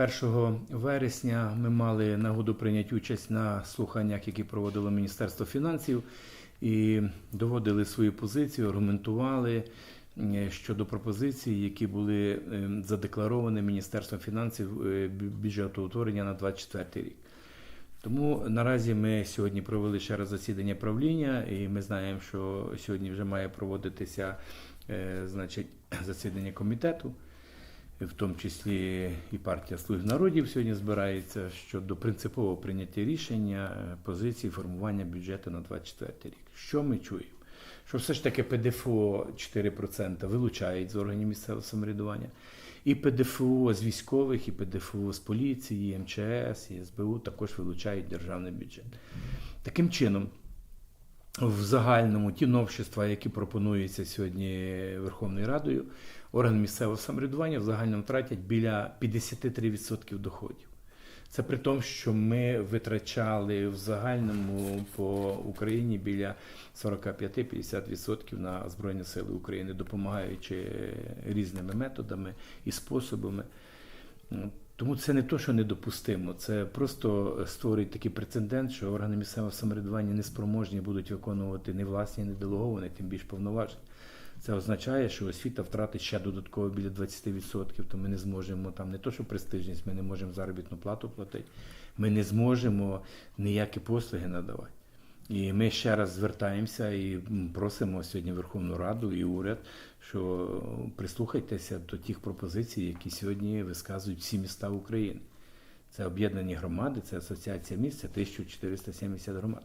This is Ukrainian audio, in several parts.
1 вересня ми мали нагоду прийняти участь на слуханнях, які проводило Міністерство фінансів, і доводили свою позицію, аргументували щодо пропозицій, які були е, задекларовані Міністерством фінансів е, бю- бюджетоутворення на 2024 рік. Тому наразі ми сьогодні провели ще раз засідання правління, і ми знаємо, що сьогодні вже має проводитися е, значить, засідання комітету, в тому числі і партія Слуг народів сьогодні збирається щодо принципового прийняття рішення е, позиції формування бюджету на 24 рік. Що ми чуємо? Що все ж таки ПДФО 4% вилучають з органів місцевого самоврядування. І ПДФО з військових, і ПДФО з поліції, і МЧС, і СБУ також вилучають державний бюджет. Таким чином, в загальному ті новшества, які пропонуються сьогодні Верховною Радою, органи місцевого самоврядування в загальному тратять біля 53% доходів. Це при тому, що ми витрачали в загальному по Україні біля 45-50% на Збройні Сили України, допомагаючи різними методами і способами. Тому це не то, що недопустимо, це просто створює такий прецедент, що органи місцевого самоврядування неспроможні будуть виконувати не власні, не делеговані, тим більш повноваження. Це означає, що освіта втратить ще додатково біля 20%, то ми не зможемо там не то, що престижність, ми не можемо заробітну плату платити, ми не зможемо ніякі послуги надавати. І ми ще раз звертаємося і просимо сьогодні Верховну Раду і уряд, що прислухайтеся до тих пропозицій, які сьогодні висказують всі міста України. Це об'єднані громади, це асоціація міст, це 1470 громад.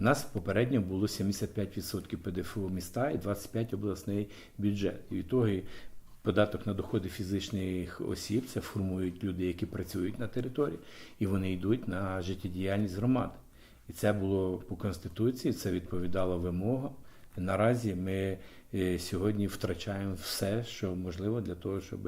У нас попередньо було 75% ПДФО міста і 25% обласний бюджет. І від того податок на доходи фізичних осіб це формують люди, які працюють на території, і вони йдуть на життєдіяльність громади. І це було по конституції, це відповідало вимогам. Наразі ми е, сьогодні втрачаємо все, що можливо для того, щоб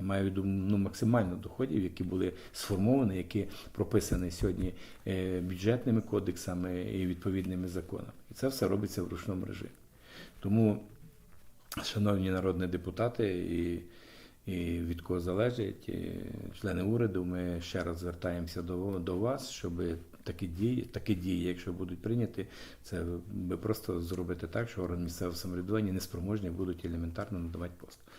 я маю ну, максимально доходів, які були сформовані, які прописані сьогодні е, бюджетними кодексами і відповідними законами. І це все робиться в ручному режимі. Тому, шановні народні депутати, і, і від кого залежить, члени уряду, ми ще раз звертаємося до, до вас, щоб такі дії, такі дії, якщо будуть прийняті, це ви просто зробити так, що органи місцевого самоврядування неспроможні будуть елементарно надавати послуги.